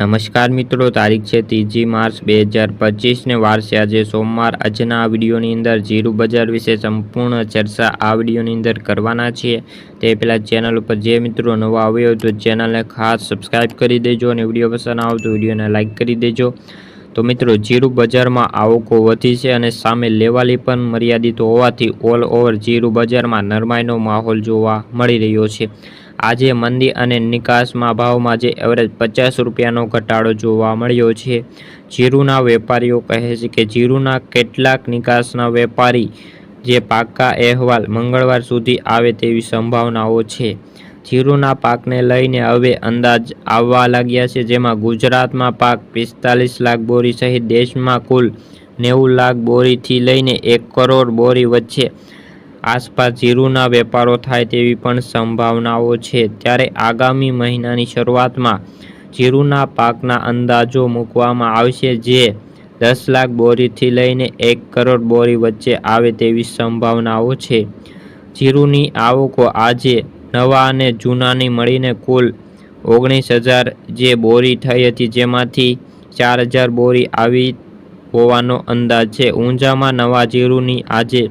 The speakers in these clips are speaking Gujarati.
નમસ્કાર મિત્રો, તારીખ છે ત્રીજી માર્ચ બે હજાર પચીસને વાર છે આજે સોમવાર. આજના આ વિડીયોની અંદર જીરું બજાર વિશે સંપૂર્ણ ચર્ચા આ વિડીયોની અંદર કરવાના છીએ. તે પહેલાં ચેનલ ઉપર જે મિત્રો નવા આવ્યો તો ચેનલને ખાસ સબસ્ક્રાઈબ કરી દેજો અને વીડિયો પસંદ આવે તો વિડીયોને લાઇક કરી દેજો. તો મિત્રો જીરું બજારમાં આવકો વધી છે અને સામે લેવાલી પણ મર્યાદિત હોવાથી ઓલ ઓવર જીરું બજારમાં નરમાઈનો માહોલ જોવા મળી રહ્યો છે. આજે મંદી અને નિકાસમાં ભાવમાં જે એવરેજ પચાસ રૂપિયાનો ઘટાડો જોવા મળ્યો છે. જીરુના વેપારીઓ કહે છે કે જીરુના કેટલાક નિકાસના વેપારી જે પાકા અહેવાલ મંગળવાર સુધી આવે તેવી સંભાવનાઓ છે. જીરુના પાકને લઈને હવે અંદાજ આવવા લાગ્યા છે, જેમાં ગુજરાતમાં પાક પિસ્તાલીસ લાખ બોરી સહિત દેશમાં કુલ નેવું લાખ બોરીથી લઈને એક કરોડ બોરી વચ્ચે આસપાસ જીરુના વેપારો થાય તેવી પણ સંભાવનાઓ છે. ત્યારે આગામી મહિનાની શરૂઆતમાં જીરુના પાકના અંદાજો મૂકવામાં આવશે જે દસ લાખ બોરીથી લઈને એક કરોડ બોરી વચ્ચે આવે તેવી સંભાવનાઓ છે. જીરુની આવકો આજે નવા અને જૂનાની મળીને કુલ ઓગણીસ હજાર જે બોરી થઈ હતી જેમાંથી ચાર હજાર બોરી આવી હોવાનો અંદાજ છે. ઊંઝામાં નવા જીરુની આજે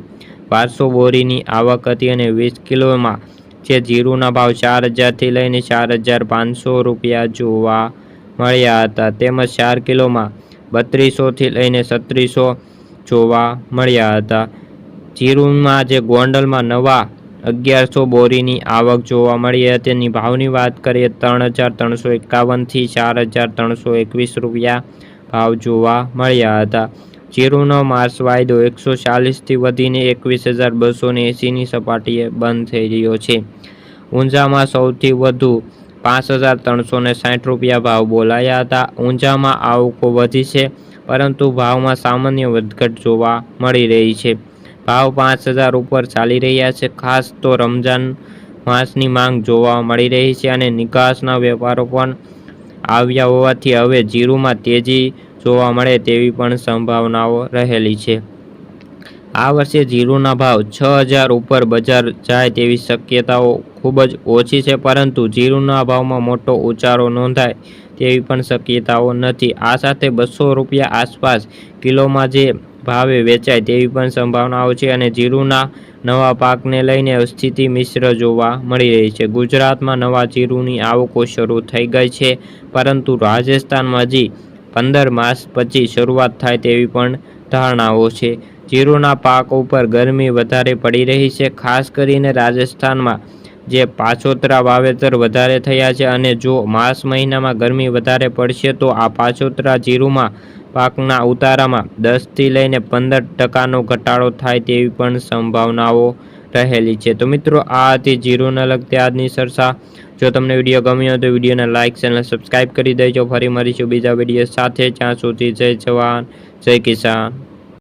બારસો બોરીની આવક હતી અને વીસ કિલોમાં જે જીરુના ભાવ ચાર હજારથી લઈને ચાર હજાર પાંચસો રૂપિયા જોવા મળ્યા હતા. તેમજ ચાર કિલોમાં બત્રીસોથી લઈને છત્રીસો જોવા મળ્યા હતા. જીરુમાં જે ગોંડલમાં નવા અગિયારસો બોરીની આવક જોવા મળી હતી. તેની ભાવની વાત કરીએ, ત્રણ હજાર ત્રણસો એકાવનથી ચાર હજાર ત્રણસો એકવીસ રૂપિયા ભાવ જોવા મળ્યા હતા. જીરુનો માર્સ વાયદો એકસો ચાલીસથી વધીને એકવીસ હજાર બસો એંસીની સપાટીએ બંધ થઈ રહ્યો છે. ઊંઝામાં સૌથી વધુ પાંચ હજાર ત્રણસો ને સાઠ રૂપિયા ભાવ બોલાયા હતા. ઊંઝામાં આવકો વધી છે, પરંતુ ભાવમાં સામાન્ય વધઘટ જોવા મળી રહી છે. ભાવ પાંચ હજાર ઉપર ચાલી રહ્યા છે. ખાસ તો રમજાન માસની માંગ જોવા મળી રહી છે અને નિકાસના વેપારો પણ આવ્યા હોવાથી હવે જીરુમાં તેજી જોવા મળે તેવી પણ સંભાવનાઓ રહેલી છે. આ વર્ષે જીરુના ભાવ છ હજાર ઉપર બજાર જાય તેવી શક્યતાઓ ખૂબ જ ઓછી છે, પરંતુ જીરુના ભાવમાં મોટો ઉચારો નોંધાય તેવી પણ શક્યતાઓ નથી. આ સાથે બસો રૂપિયા આસપાસ કિલોમાં જે ભાવે વેચાય તેવી પણ સંભાવનાઓ છે અને જીરુના નવા પાકને લઈને સ્થિતિ મિશ્ર જોવા મળી રહી છે. ગુજરાતમાં નવા જીરુની આવકો શરૂ થઈ ગઈ છે, પરંતુ રાજસ્થાનમાં હજી પંદર માસ પછી શરૂઆત થાય તેવી પણ ધારણાઓ છે. જીરુના પાક ઉપર ગરમી વધારે પડી રહી છે, ખાસ કરીને રાજસ્થાનમાં, જે પાછોતરા વાવેતર વધારે થયા છે અને જો માસ મહિનામાં ગરમી વધારે પડશે તો આ પાછોતરા જીરુમાં પાકના ઉતારામાં દસથી લઈને પંદર ટકાનો ઘટાડો થાય તેવી પણ સંભાવનાઓ રહેલી છે. તો મિત્રો, આ હતી જીરોને લગતી આજની સરસા જો તમને વીડિયો ગમ્યો તો વિડીયોને લાઇક ચેનલ સબસ્ક્રાઈબ કરી દેજો. ફરી મળીશું બીજા વીડિયો સાથે. જ્યાં સુધી જય જવાન, જય કિસાન.